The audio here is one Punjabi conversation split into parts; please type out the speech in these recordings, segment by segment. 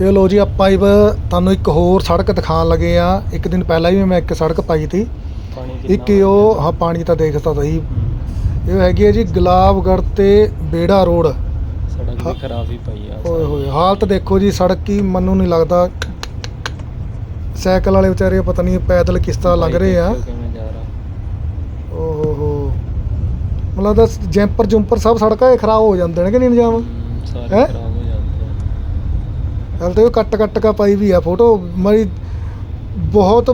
ਇਹ ਲੋ ਜੀ ਆਪਾਂ ਇਹ ਤੁਹਾਨੂੰ ਇੱਕ ਹੋਰ ਸੜਕ ਦਿਖਾਉਣ ਲੱਗੇ ਆ। ਇੱਕ ਦਿਨ ਪਹਿਲਾਂ ਵੀ ਮੈਂ ਇੱਕ ਸੜਕ ਪਾਈ ਤੀ ਪਾਣੀ ਇੱਕ ਇਹ ਉਹ ਹਾਂ ਪਾਣੀ ਤਾਂ ਦੇਖਤਾ ਸਹੀ। ਇਹ ਹੈਗੀ ਹੈ ਜੀ ਗੁਲਾਬਗੜ੍ਹ ਤੇ ਬੇੜਾ ਰੋਡ। ਸੜਕ ਹਾਂ। ਵੀ ਖਰਾਬ ਹੀ ਪਈ ਆ। ਓਏ ਹੋਏ ਹਾਲਤ ਦੇਖੋ ਜੀ ਸੜਕ ਕੀ ਮੈਨੂੰ ਨਹੀਂ ਲੱਗਦਾ। ਸਾਈਕਲ ਵਾਲੇ ਵਿਚਾਰੇ ਪਤਾ ਨਹੀਂ ਪੈਦਲ ਕਿਸ ਤਰ੍ਹਾਂ ਲੰਘ ਰਹੇ ਆ। ਦੇਖਿਓ ਕਿਵੇਂ ਜਾ ਰਹਾ। ਓ ਹੋ। ਲੱਗਦਾ ਜੈਂਪਰ ਜੁੰਪਰ ਸਭ ਸੜਕਾਂ 'ਤੇ ਖਰਾਬ ਹੋ ਜਾਂਦੇ ਨੇ ਕਿ ਨਹੀਂ ਨਿਜਾਮ? ਸਾਰੇ? ਖਰਾਬ ਹਾਲ ਤੇ ਉਹ ਕੱਟ ਕੱਟ ਕਾ ਪਾਈ ਵੀ ਆ ਫੋਟੋ। ਮਰੀ ਬਹੁਤ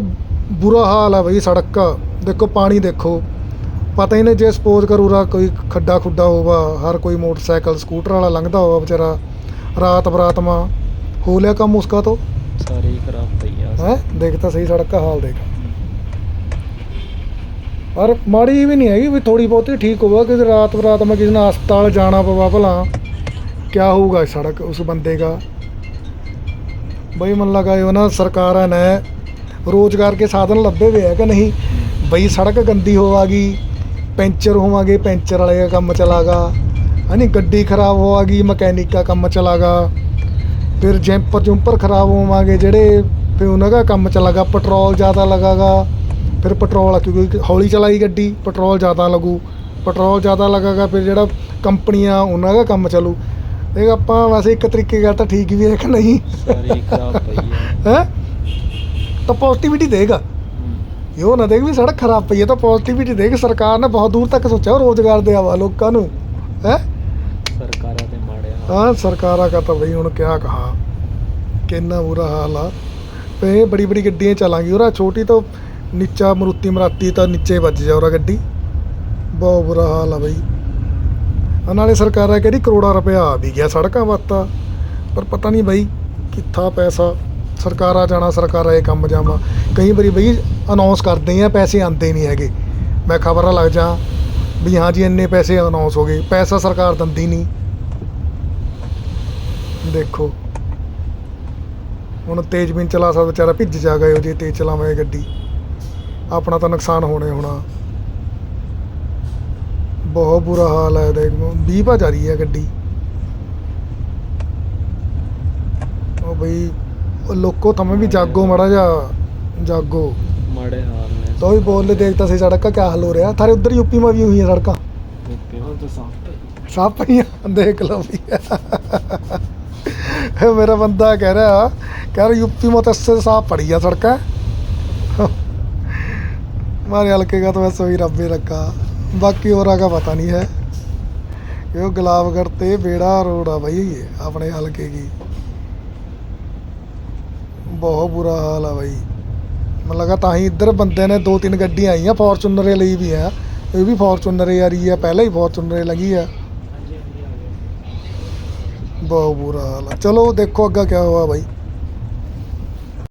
ਬੁਰਾ ਹਾਲ ਹੈ ਬਈ ਸੜਕ। ਦਾ ਦੇਖੋ ਪਾਣੀ ਦੇਖੋ। ਪਤਾ ਹੀ ਨਹੀਂ ਜੇ ਸਪੋਜ਼ ਕਰੂਰਾ ਕੋਈ ਖੱਡਾ ਖੁੱਡਾ ਹੋਵਾ ਹਰ ਕੋਈ ਮੋਟਰਸਾਈਕਲ ਸਕੂਟਰ ਵਾਲਾ ਲੰਘਦਾ ਹੋਵਾ ਵਿਚਾਰਾ। ਰਾਤ ਬਰਾਤ ਮਾ। ਹੋ ਲਿਆ ਕੰਮ ਉਸਕਾ ਤੋਂ? ਸਾਰੇ ਹੀ ਖਰਾਬ ਪਈ ਆ। ਹੈ? ਦੇਖ ਤਾਂ ਸਹੀ ਸੜਕ ਦਾ ਹਾਲ ਦੇਖ। ਪਰ ਮਾੜੀ ਵੀ ਨਹੀਂ ਹੈਗੀ ਵੀ ਥੋੜੀ ਬਹੁਤੀ ਠੀਕ ਹੋਵਾ ਕਿ ਰਾਤ ਬਰਾਤ ਮੈਂ ਕਿਸੇ ਨੂੰ ਹਸਪਤਾਲ ਜਾਣਾ ਪਵਾ ਭਲਾ। ਕਿਆ ਹੋਊਗਾ ਸੜਕ ਉਸ ਬੰਦੇ ਦਾ? ਬਈ ਮਨ ਲਗਾ ਇਹ ਨਾ ਸਰਕਾਰਾਂ ਨੇ ਰੋਜ਼ਗਾਰ ਕੇ ਸਾਧਨ ਲੱਭੇ ਹੋਏ ਹੈ ਕਿ ਨਹੀਂ? ਬਈ ਸੜਕ ਗੰਦੀ ਹੋਵਾਗੀ, ਪੈਂਚਰ ਹੋਵਾਂਗੇ, ਪੈਂਚਰ ਵਾਲੇ ਦਾ ਕੰਮ ਚਲਾਗਾ, ਹਨੀ ਗੱਡੀ ਖਰਾਬ ਹੋਵਾਗੀ, ਮਕੈਨਿਕ ਦਾ ਕੰਮ ਚਲਾਗਾ, ਫਿਰ ਜੈਂਪਰ ਜੁੰਪਰ ਖਰਾਬ ਹੋਵਾਂਗੇ ਜਿਹੜੇ, ਫਿਰ ਉਹਨਾਂ ਦਾ ਕੰਮ ਚਲਾਗਾ, ਪੈਟਰੋਲ ਜ਼ਿਆਦਾ ਲਗਾਗਾ, ਫਿਰ ਪੈਟਰੋਲ ਕਿਉਂਕਿ ਹੌਲੀ ਚਲਾਈ ਗੱਡੀ, ਪੈਟਰੋਲ ਜ਼ਿਆਦਾ ਲੱਗੂ, ਪੈਟਰੋਲ ਜ਼ਿਆਦਾ ਲਗਾਗਾ, ਫਿਰ ਜਿਹੜਾ ਕੰਪਨੀਆਂ, ਉਹਨਾਂ ਦਾ ਕੰਮ ਚੱਲੂ। ਦੇਖ ਆਪਾਂ ਵੈਸੇ ਇੱਕ ਤਰੀਕੇ ਗੱਲ ਤਾਂ ਠੀਕ ਵੀ ਹੈ ਕਿ ਨਹੀਂ। ਸਾਰੇ ਹੀ ਖਰਾਬ ਪਈ ਆ। ਹੈ? ਤਾਂ ਪੋਜ਼ਿਟਿਵਿਟੀ ਦੇਗਾ ਇਹ ਨਾ ਦੇਖ ਵੀ ਸੜਕ ਖਰਾਬ ਪਈ ਹੈ ਤਾਂ ਪੋਜ਼ਿਟਿਵਿਟੀ ਦੇਖ। ਸਰਕਾਰ ਨੇ ਬਹੁਤ ਦੂਰ ਤੱਕ ਸੋਚਿਆ ਰੋਜ਼ਗਾਰ ਦੇ ਆਵਾ ਲੋਕਾਂ ਨੂੰ। ਹੈ? ਸਰਕਾਰਾਂ ਦੇ ਮਾੜੇ ਹਾਲ। ਹਾਂ ਸਰਕਾਰਾਂ ਕਾ ਤਾਂ ਬਈ ਹੁਣ ਕਿਆ ਕਹਾ। ਕਿੰਨਾ ਬੁਰਾ ਹਾਲ ਆ। ਤੇ ਬੜੀ ਬੜੀ ਗੱਡੀਆਂ ਚਲਾਂਗੀ। ਉਹਰਾ ਛੋਟੀ ਤਾਂ ਨੀਚਾ ਮਰੂਤੀ ਮਰਾਤੀ ਤਾਂ ਨੀਚੇ ਵੱਜ ਜਾ ਉਹਰਾ ਗੱਡੀ। ਬਹੁਤ ਬੁਰਾ ਹਾਲ ਆ ਬਈ। ਆ ਨਾਲੇ ਸਰਕਾਰਾਂ ਕਹਿੰਦੀ ਕਰੋੜਾਂ ਰੁਪਇਆ ਆ ਵੀ ਗਿਆ ਸੜਕਾਂ ਵਾਸਤਾ, ਪਰ ਪਤਾ ਨਹੀਂ ਬਈ ਕਿੱਥਾ ਪੈਸਾ, ਸਰਕਾਰਾਂ ਜਾਣਾ, ਸਰਕਾਰਾਂ ਇਹ ਕੰਮ ਜਾਵਾਂ ਕਈ ਵਾਰੀ ਬਈ ਅਨਾਉਂਸ ਕਰਦੇ ਆ, ਪੈਸੇ ਆਉਂਦੇ ਨਹੀਂ ਹੈਗੇ। ਮੈਂ ਖਬਰਾਂ ਲੱਗ ਜਾ ਵੀ ਹਾਂ ਜੀ, ਇੰਨੇ ਪੈਸੇ ਅਨਾਉਂਸ ਹੋ ਗਏ, ਪੈਸਾ ਸਰਕਾਰ ਦਿੰਦੀ ਨਹੀਂ। ਦੇਖੋ। ਹੁਣ ਤੇਜ਼ ਬਿਨ ਚਲਾ ਸਕਦਾ, ਵਿਚਾਰਾ ਭਿੱਜ ਜਾ ਗਏ ਜੇ ਤੇਜ਼ ਚਲਾਵਾਂਗੇ ਗੱਡੀ। ਆਪਣਾ ਤਾਂ ਨੁਕਸਾਨ ਹੋਣੇ ਹੋਣਾ। ਬਹੁਤ ਬੁਰਾ ਹਾਲ ਹੈ ਦੇਖ 20 ਭਾ ਜਾ ਰਹੀ ਹੈ ਗੱਡੀ ਉਹ ਬਈ ਉਹ ਲੋਕੋ ਤਮੇ ਵੀ ਜਾਗੋ ਮੜਾ ਜਾ ਜਾਗੋ ਮਾੜੇ ਹਾਲ ਨੇ ਤੋ ਵੀ ਬੋਲ ਲੈ ਦੇਖਤਾ ਸੀ ਸੜਕ ਦਾ ਕਿਆ ਹਾਲ ਹੋ ਰਿਹਾ ਥਾਰੇ ਉਧਰ ਯੂਪੀ ਮਾ ਵੀ ਹੋਈ ਹੈ ਸੜਕਾਂ ਓਕੇ ਹੁਣ ਤਾਂ ਸਾਫ ਸਭ ਪਈਆਂ ਦੇਖ ਲਓ ਵੀ ਇਹ ਮੇਰਾ ਬੰਦਾ ਕਹਿ ਰਿਹਾ ਕਹਿ ਰਿਹਾ यूपी में तो इससे साफ पड़ी है सड़कें हमारे हल्के का तो वैसे ही रब ही रखा ਬਾਕੀ ਹੋਰਾਂ ਦਾ ਪਤਾ ਨਹੀਂ ਹੈ। ਇਹ ਗੁਲਾਬਗੜ ਤੇ ਬੇੜਾ ਰੋਡ ਆ ਬਾਈ ਆਪਣੇ ਹਲਕੇ ਦੀ ਬਹੁਤ ਬੁਰਾ ਹਾਲ ਆ ਬਾਈ। ਮੈਨੂੰ ਲੱਗਾ ਤਾਂ ਹੀ ਇੱਧਰ ਬੰਦੇ ਨੇ ਦੋ ਤਿੰਨ ਗੱਡੀਆਂ ਆਈਆਂ, ਫੋਰਚੂਨਰ ਲਈ ਵੀ ਆ। ਇਹ ਵੀ ਫੋਰਚੂਨਰ ਆ ਰਹੀ ਆ, ਪਹਿਲਾਂ ਹੀ ਫੋਰਚੂਨਰ ਲੱਗੀ ਆ। ਬਹੁਤ ਬੁਰਾ ਹਾਲ ਆ। ਚਲੋ ਦੇਖੋ ਅੱਗਾ ਕੀ ਹੋਇਆ ਬਾਈ।